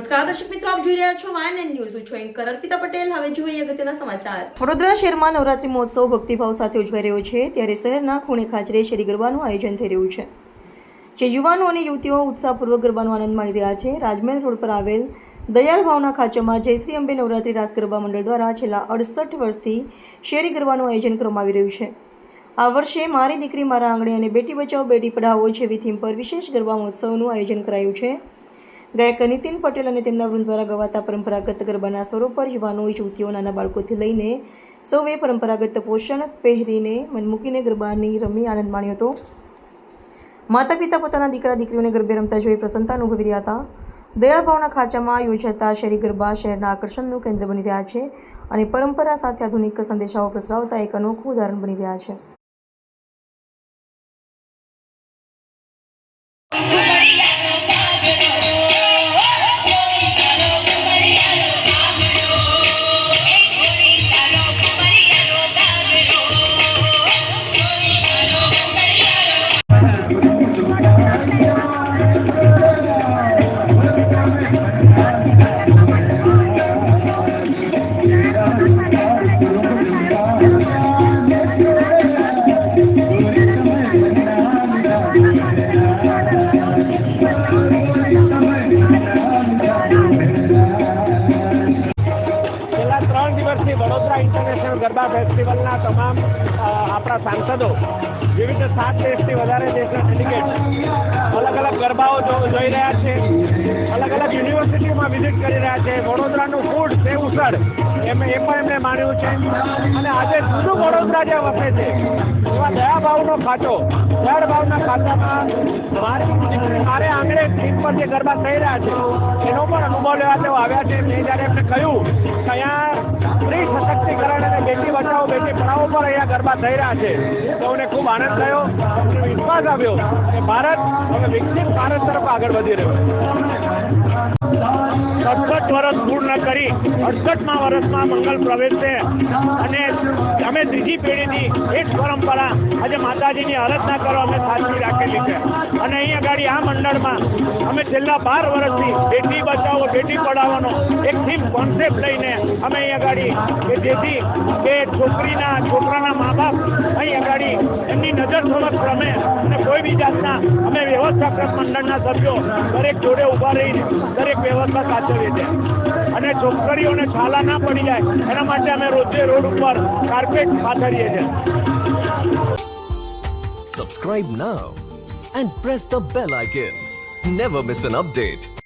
નમસ્કાર, દર્શક મિત્રો, આપ જોઈ રહ્યા છો વાયન એન્ડ ન્યૂઝ હું છું એન્કર અર્પિતા પટેલ. હવે જોઈએ અગત્યના સમાચાર. વડોદરા શહેરમાં નવરાત્રી મહોત્સવ ભક્તિભાવ સાથે ઉજવાઈ રહ્યો છે. ત્યારે શહેરના ખૂણે ખાચરે શેરી ગરબાનું આયોજન થઈ રહ્યું છે. જે યુવાનો અને યુવતીઓ ઉત્સાહપૂર્વક ગરબાનો આનંદ માણી રહ્યા છે. રાજમહેલ રોડ પર આવેલ દયાળ ભાવના ખાંચામાં જયશ્રી અંબે નવરાત્રી રાસ ગરબા મંડળ દ્વારા છેલ્લા અડસઠ વર્ષથી શેરી ગરબાનું આયોજન કરવામાં આવી રહ્યું છે. આ વર્ષે મારી દીકરી, મારા આંગણે અને બેટી બચાવો, બેટી પઢાઓ જેવી થીમ પર વિશેષ ગરબા મહોત્સવનું આયોજન કરાયું છે. ગાયક નીતિન પટેલ અને તેમના વૃંદ દ્વારા ગવાતા પરંપરાગત ગરબાના સ્વરો પર યુવાનો યુવતીઓ નાના બાળકોથી લઈને સૌએ પરંપરાગત પોષણ પહેરીને મન મૂકીને ગરબાની રમી આનંદ માણ્યો હતો. માતા પિતા પોતાના દીકરા દીકરીઓને ગરબે રમતા જોઈ પ્રસન્નતા અનુભવી રહ્યા હતા. દયાળભાવના ખાંચામાં યોજાતા શહેરી ગરબા શહેરના આકર્ષણનું કેન્દ્ર બની રહ્યા છે અને પરંપરા સાથે આધુનિક સંદેશાઓ પ્રસરાવતા એક અનોખું ઉદાહરણ બની રહ્યા છે. ઇન્ટરનેશનલ ગરબા ફેસ્ટિવલના તમામ આપણા સાંસદો વિવિધ સાત દેશથી વધારે દેશના સિન્ડિકેટ અલગ અલગ ગરબાઓ જોઈ રહ્યા છે. અલગ અલગ યુનિવર્સિટીઓમાં વિઝિટ કરી રહ્યા છે. વડોદરાનું ફૂડ તે ઉસળ, એમ એ પણ એમણે માણ્યું છે. અને આજે જુદું વડોદરા જે વસે છે, એવા દયાભાવનો ખાતો દયા ભાવના ખાતામાં મારે મારે આંગણે સ્ક્રીન પર જે ગરબા થઈ રહ્યા છે, એનો પણ અનુભવ લેવા તેઓ આવ્યા છે. મેં જ્યારે એમને કહ્યું કે અહીંયા સ્ત્રી સશક્તિકરણ અને બેટી બચાવો, બેટી પઢાવો પર અહીંયા ગરબા થઈ રહ્યા છે. અમને ખૂબ આનંદ થયો વિશ્વાસ આવ્યો કે ભારત હવે વિકસિત ભારત તરફ આગળ વધી રહ્યો સડસઠ વર્ષ પૂર્ણ કરી અડસઠમાં વર્ષમાં મંગલ પ્રવેશશે. અને અમે ત્રીજી પેઢીની એ જ પરંપરા આજે માતાજીની આરાધના કરવા અમે સાચવી રાખેલી છે. અને અહીં આગળ આ મંડળમાં અમે છેલ્લા બાર વર્ષથી બેટી બચાવો, બેટી પઢાવવાનો એક થીમ કોન્સેપ્ટ લઈને અમે અહીં આગળ કે જેથી કે છોકરીના, છોકરાના મા બાપ અહીંયા આગળ એમની નજર સમક્ષ રમે અને કોઈ બી જાતના અમે વ્યવસ્થાપક મંડળના સભ્યો દરેક જોડે ઊભા રહીને દરેક વ્યવસ્થા સાચવીએ છીએ અને છોકરીઓને છાલા ના પડી જાય એના માટે અમે રોજે રોડ ઉપર કાર્પેટ પાથરીએ છીએ. Subscribe now and press the bell icon never miss an update.